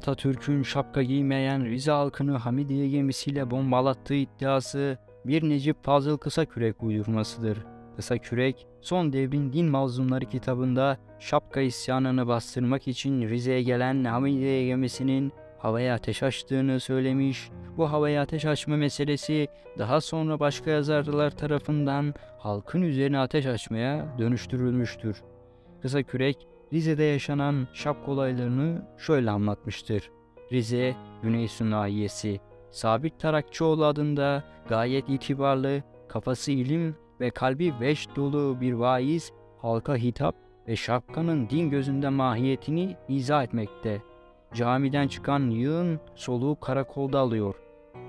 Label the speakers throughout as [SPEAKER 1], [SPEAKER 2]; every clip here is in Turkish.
[SPEAKER 1] Atatürk'ün şapka giymeyen Rize halkını Hamidiye gemisiyle bombalattığı iddiası bir Necip Fazıl Kısakürek uydurmasıdır. Kısakürek, son devrin din mazlumları kitabında şapka isyanını bastırmak için Rize'ye gelen Hamidiye gemisinin havaya ateş açtığını söylemiş. Bu havaya ateş açma meselesi daha sonra başka yazarlar tarafından halkın üzerine ateş açmaya dönüştürülmüştür. Kısakürek, Rize'de yaşanan şapka olaylarını şöyle anlatmıştır. Rize, Güneysu nahiyesi. Sabit Tarakçıoğlu adında gayet itibarlı, kafası ilim ve kalbi veş dolu bir vaiz halka hitap ve şapkanın din gözünde mahiyetini izah etmekte. Camiden çıkan yığın soluğu karakolda alıyor.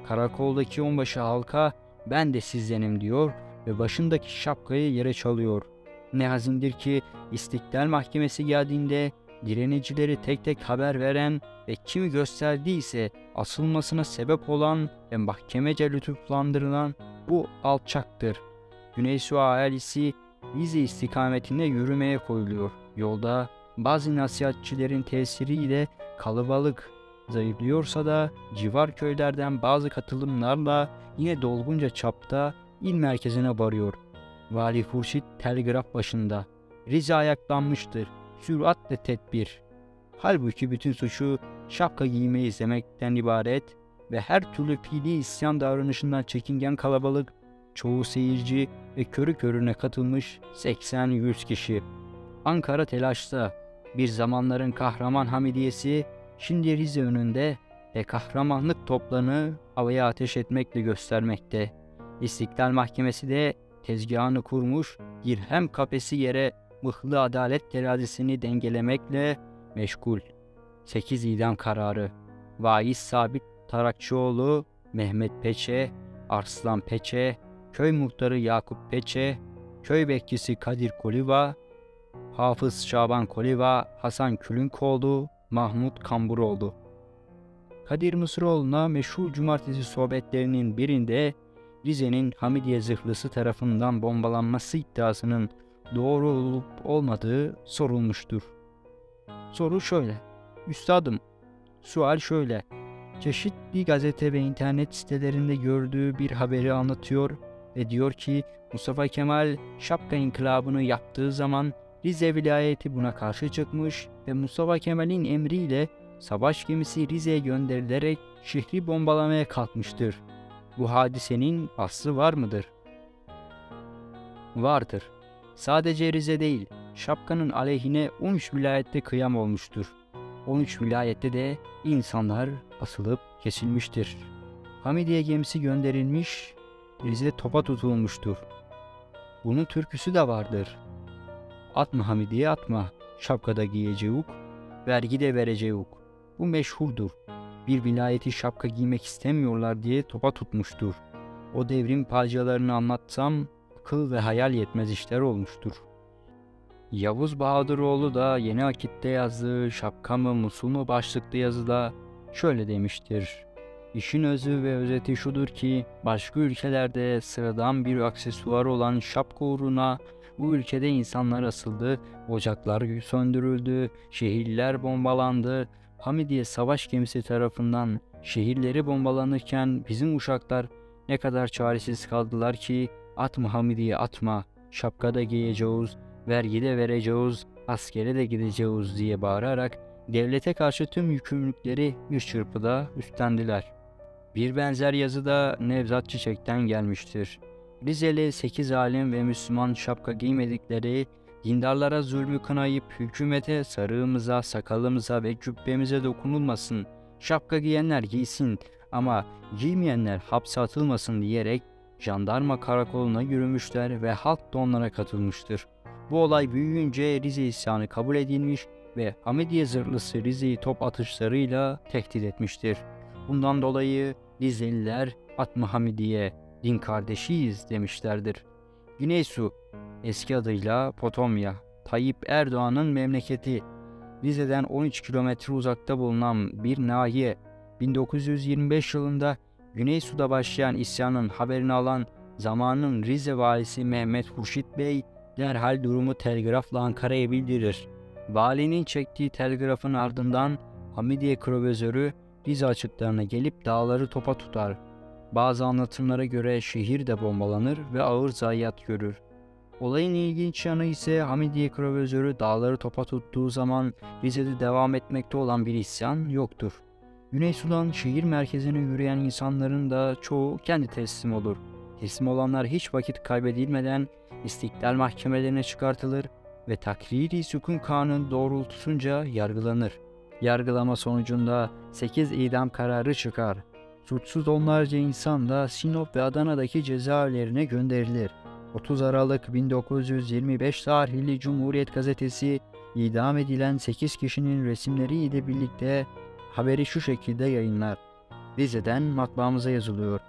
[SPEAKER 1] Karakoldaki onbaşı halka ben de sizdenim diyor ve başındaki şapkayı yere çalıyor. Ne hazindir ki İstiklal Mahkemesi geldiğinde direnicileri tek tek haber veren ve kimi gösterdiyse asılmasına sebep olan ve mahkemece lütuflandırılan bu alçaktır. Güneysu ahalisi Rize istikametinde yürümeye koyuluyor. Yolda bazı nasihatçilerin tesiriyle kalabalık zayıflıyorsa da civar köylerden bazı katılımlarla yine dolgunca çapta il merkezine varıyor. Vali Hurşit telgraf başında. Rize ayaklanmıştır. Süratle tedbir. Halbuki bütün suçu şapka giymeyi izlemekten ibaret ve her türlü fiili isyan davranışından çekingen kalabalık, çoğu seyirci ve körü körüne katılmış 80-100 kişi. Ankara telaşta, bir zamanların kahraman Hamidiyesi şimdi Rize önünde ve kahramanlık toplarını havaya ateş etmekle göstermekte. İstiklal Mahkemesi de tezgahını kurmuş, dirhem kafesi yere mıhlı adalet terazisini dengelemekle meşgul. 8 idam kararı. Vaiz Sabit Tarakçıoğlu, Mehmet Peçe, Arslan Peçe, köy muhtarı Yakup Peçe, köy bekçisi Kadir Koliva, Hafız Şaban Koliva, Hasan Külünkoğlu, Mahmut Kamburoğlu. Kadir Mısıroğlu'na meşhur cumartesi sohbetlerinin birinde Rize'nin Hamidiye zırhlısı tarafından bombalanması iddiasının doğru olup olmadığı sorulmuştur. Soru şöyle. Üstadım, sual şöyle. Çeşitli gazete ve internet sitelerinde gördüğü bir haberi anlatıyor ve diyor ki Mustafa Kemal şapka inkılabını yaptığı zaman Rize vilayeti buna karşı çıkmış ve Mustafa Kemal'in emriyle savaş gemisi Rize'ye gönderilerek şehri bombalamaya kalkmıştır. Bu hadisenin aslı var mıdır? Vardır. Sadece Rize değil, şapkanın aleyhine 13 vilayette kıyam olmuştur. 13 vilayette de insanlar asılıp kesilmiştir. Hamidiye gemisi gönderilmiş, Rize topa tutulmuştur. Bunun türküsü de vardır. Atma Hamidiye atma, şapkada giyeceğuk, vergi de vereceğuk. Bu meşhurdur. Bir vilayeti şapka giymek istemiyorlar diye topa tutmuştur. O devrin palcalarını anlatsam akıl ve hayal yetmez işler olmuştur. Yavuz Bahadıroğlu da Yeni Akit'te yazdığı Şapka mı Musul mu başlıklı yazıda şöyle demiştir. İşin özü ve özeti şudur ki başka ülkelerde sıradan bir aksesuar olan şapka uğruna bu ülkede insanlar asıldı, ocaklar söndürüldü, şehirler bombalandı. Hamidiye savaş gemisi tarafından şehirleri bombalanırken bizim uşaklar ne kadar çaresiz kaldılar ki atma Hamidiye atma, şapkada giyeceğiz, vergi de vereceğiz, askere de gideceğiz diye bağırarak devlete karşı tüm yükümlülükleri bir çırpıda üstlendiler. Bir benzer yazı da Nevzat Çiçek'ten gelmiştir. Rizeli 8 alim ve Müslüman şapka giymedikleri, dindarlara zulmü kınayıp hükümete sarığımıza, sakalımıza ve cübbemize dokunulmasın, şapka giyenler giysin ama giymeyenler hapse atılmasın diyerek jandarma karakoluna yürümüşler ve halk da onlara katılmıştır. Bu olay büyüyünce Rize isyanı kabul edilmiş ve Hamidiye zırhlısı Rize'yi top atışlarıyla tehdit etmiştir. Bundan dolayı Rizeliler Atma Hamidiye, din kardeşiyiz demişlerdir. Güneysu, eski adıyla Potomya, Tayyip Erdoğan'ın memleketi, Rize'den 13 kilometre uzakta bulunan bir nahiye, 1925 yılında Güneysu'da başlayan isyanın haberini alan zamanın Rize valisi Mehmet Hurşit Bey derhal durumu telgrafla Ankara'ya bildirir. Valinin çektiği telgrafın ardından Hamidiye Krovözörü Rize açıklarına gelip dağları topa tutar. Bazı anlatımlara göre şehir de bombalanır ve ağır zayiat görür. Olayın ilginç yanı ise Hamidiye Krovözörü dağları topa tuttuğu zaman Rize'de devam etmekte olan bir isyan yoktur. Güney Sudan şehir merkezine yürüyen insanların da çoğu kendi teslim olur. Teslim olanlar hiç vakit kaybedilmeden istiklal mahkemelerine çıkartılır ve takriri sükun kanun doğrultusunca yargılanır. Yargılama sonucunda 8 idam kararı çıkar. Suçsuz onlarca insan da Sinop ve Adana'daki cezaevlerine gönderilir. 30 Aralık 1925 tarihli Cumhuriyet Gazetesi idam edilen 8 kişinin resimleriyle birlikte haberi şu şekilde yayınlar. Rize'den matbaamıza yazılıyor.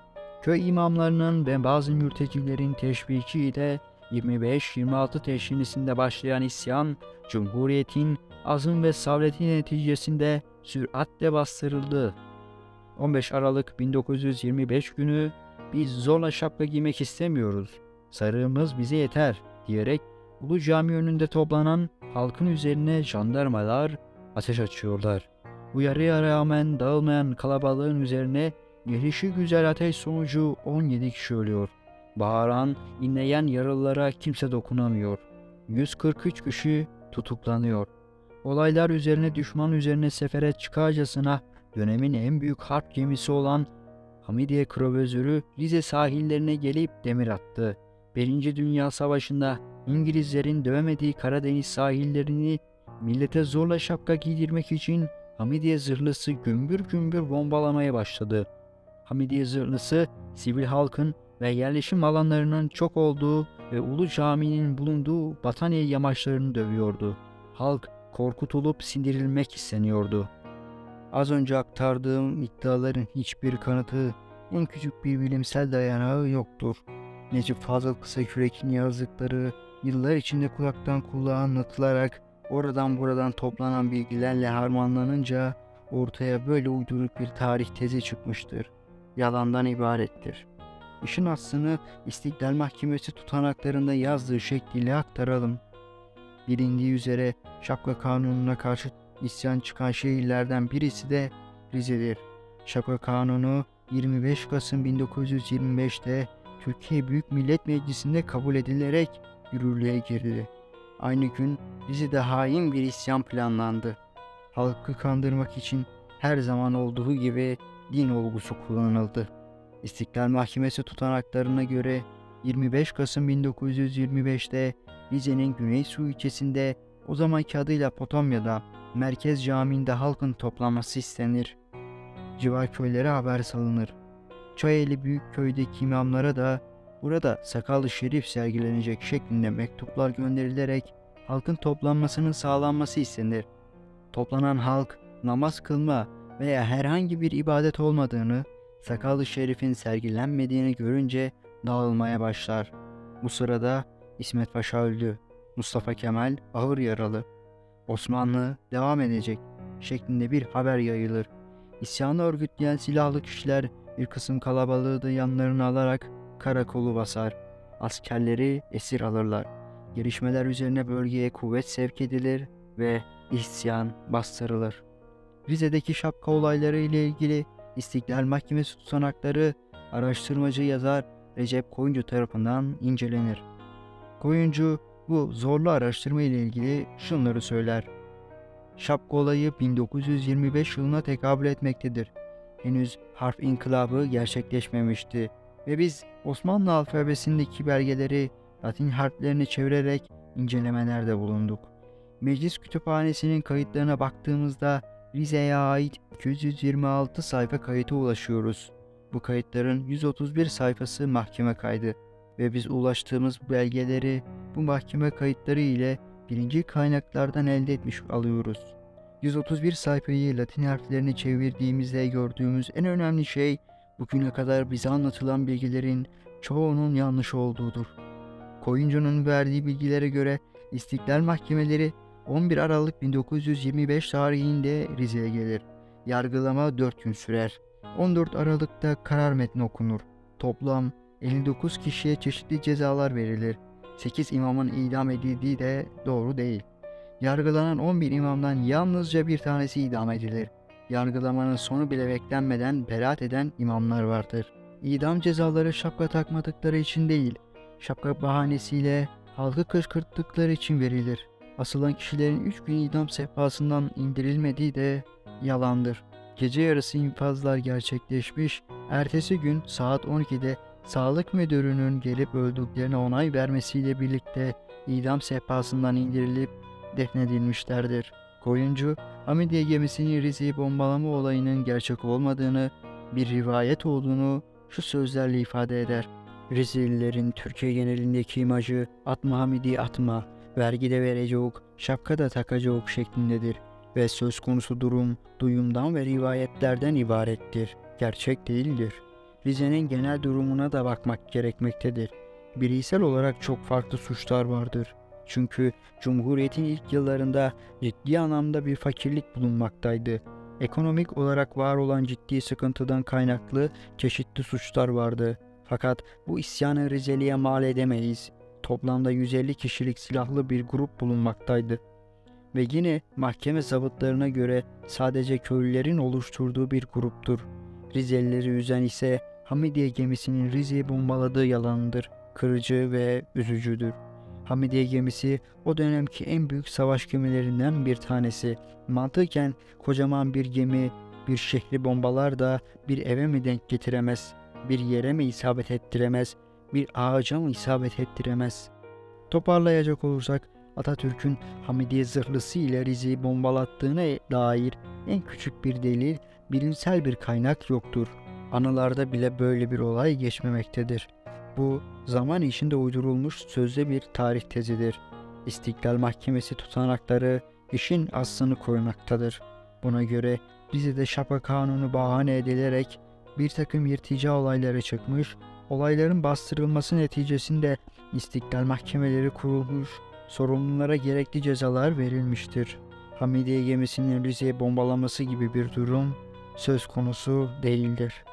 [SPEAKER 1] Köy imamlarının ve bazı mürtecilerin teşvikiyle 25-26 teşhinisinde başlayan isyan, Cumhuriyet'in azım ve savreti neticesinde süratle bastırıldı. 15 Aralık 1925 günü biz zorla şapka giymek istemiyoruz. Sarığımız bize yeter diyerek Ulu Cami önünde toplanan halkın üzerine jandarmalar ateş açıyorlar. Uyarıya rağmen dağılmayan kalabalığın üzerine gelişi güzel ateş sonucu 17 kişi ölüyor. Bağıran, inleyen yaralılara kimse dokunamıyor. 143 kişi tutuklanıyor. Olaylar üzerine düşman üzerine sefere çıkarcasına dönemin en büyük harp gemisi olan Hamidiye Krovözörü Rize sahillerine gelip demir attı. Birinci Dünya Savaşı'nda İngilizlerin dövemediği Karadeniz sahillerini millete zorla şapka giydirmek için Hamidiye zırhlısı gümbür gümbür bombalamaya başladı. Hamidiye zırhlısı sivil halkın ve yerleşim alanlarının çok olduğu ve Ulu Cami'nin bulunduğu Bataniye yamaçlarını dövüyordu. Halk korkutulup sindirilmek isteniyordu. Az önce aktardığım iddiaların hiçbir kanıtı, en küçük bir bilimsel dayanağı yoktur. Necip Fazıl Kısakürek'in yazdıkları yıllar içinde kulaktan kulağa anlatılarak oradan buradan toplanan bilgilerle harmanlanınca ortaya böyle uyduruk bir tarih tezi çıkmıştır. Yalandan ibarettir. İşin aslını İstiklal Mahkemesi tutanaklarında yazdığı şekliyle aktaralım. Bilindiği üzere şapka kanununa karşı isyan çıkan şehirlerden birisi de Rize'dir. Şapka Kanunu 25 Kasım 1925'te Türkiye Büyük Millet Meclisi'nde kabul edilerek yürürlüğe girdi. Aynı gün Rize'de hain bir isyan planlandı. Halkı kandırmak için her zaman olduğu gibi din olgusu kullanıldı. İstiklal Mahkemesi tutanaklarına göre 25 Kasım 1925'te Rize'nin Güneysu ilçesinde o zamanki adıyla Potomya'da Merkez Camii'nde halkın toplanması istenir. Civar köylere haber salınır. Çayeli Büyükköy'deki imamlara da burada sakallı şerif sergilenecek şeklinde mektuplar gönderilerek halkın toplanmasının sağlanması istenir. Toplanan halk namaz kılma veya herhangi bir ibadet olmadığını, sakallı şerifin sergilenmediğini görünce dağılmaya başlar. Bu sırada İsmet Paşa öldü. Mustafa Kemal ağır yaralı. Osmanlı devam edecek şeklinde bir haber yayılır. İsyanı örgütleyen silahlı kişiler bir kısım kalabalığı da yanlarına alarak karakolu basar. Askerleri esir alırlar. Gelişmeler üzerine bölgeye kuvvet sevk edilir ve isyan bastırılır. Rize'deki şapka olayları ile ilgili İstiklal Mahkemesi tutanakları araştırmacı yazar Recep Koyuncu tarafından incelenir. Koyuncu bu zorlu araştırma ile ilgili şunları söyler. Şapka olayı 1925 yılına tekabül etmektedir. Henüz harf inkılabı gerçekleşmemişti ve biz Osmanlı alfabesindeki belgeleri Latin harflerini çevirerek incelemelerde bulunduk. Meclis kütüphanesinin kayıtlarına baktığımızda Rize'ye ait 226 sayfa kayıta ulaşıyoruz. Bu kayıtların 131 sayfası mahkeme kaydı ve biz ulaştığımız belgeleri bu mahkeme kayıtları ile birinci kaynaklardan elde etmiş alıyoruz. 131 sayfayı Latin harflerini çevirdiğimizde gördüğümüz en önemli şey bugüne kadar bize anlatılan bilgilerin çoğunun yanlış olduğudur. Koyuncu'nun verdiği bilgilere göre İstiklal Mahkemeleri 11 Aralık 1925 tarihinde Rize'ye gelir. Yargılama 4 gün sürer. 14 Aralık'ta karar metni okunur. Toplam 59 kişiye çeşitli cezalar verilir. 8 imamın idam edildiği de doğru değil. Yargılanan 11 imamdan yalnızca bir tanesi idam edilir. Yargılamanın sonu bile beklenmeden beraat eden imamlar vardır. İdam cezaları şapka takmadıkları için değil, şapka bahanesiyle halkı kışkırttıkları için verilir. Asılan kişilerin 3 gün idam sehpasından indirilmediği de yalandır. Gece yarısı infazlar gerçekleşmiş, ertesi gün saat 12'de sağlık müdürünün gelip öldüklerine onay vermesiyle birlikte idam sehpasından indirilip defnedilmişlerdir. Koyuncu, Hamidiye gemisinin Rize'yi bombalama olayının gerçek olmadığını, bir rivayet olduğunu şu sözlerle ifade eder. Rizelilerin Türkiye genelindeki imajı atma Hamidiye atma, vergi de verecek, şapka da takacak şeklindedir ve söz konusu durum duyumdan ve rivayetlerden ibarettir. Gerçek değildir. Rize'nin genel durumuna da bakmak gerekmektedir. Bireysel olarak çok farklı suçlar vardır. Çünkü Cumhuriyet'in ilk yıllarında ciddi anlamda bir fakirlik bulunmaktaydı. Ekonomik olarak var olan ciddi sıkıntıdan kaynaklı çeşitli suçlar vardı. Fakat bu isyanı Rizeli'ye mal edemeyiz. Toplamda 150 kişilik silahlı bir grup bulunmaktaydı. Ve yine mahkeme zabıtlarına göre sadece köylülerin oluşturduğu bir gruptur. Rizelileri üzen ise Hamidiye gemisinin Rize'yi bombaladığı yalanıdır. Kırıcı ve üzücüdür. Hamidiye gemisi o dönemki en büyük savaş gemilerinden bir tanesi. Mantıken kocaman bir gemi bir şehri bombalar da bir eve mi denk getiremez, bir yere mi isabet ettiremez, bir ağaca mı isabet ettiremez? Toparlayacak olursak Atatürk'ün Hamidiye zırhlısı ile Rize'yi bombalattığına dair en küçük bir delil, bilimsel bir kaynak yoktur. Anılarda bile böyle bir olay geçmemektedir. Bu zaman içinde uydurulmuş sözde bir tarih tezidir. İstiklal Mahkemesi tutanakları işin aslını koymaktadır. Buna göre Rize'de şapa kanunu bahane edilerek bir takım irtica olayları çıkmış, olayların bastırılması neticesinde istiklal mahkemeleri kurulmuş, sorumlulara gerekli cezalar verilmiştir. Hamidiye gemisinin Rize'ye bombalaması gibi bir durum söz konusu değildir.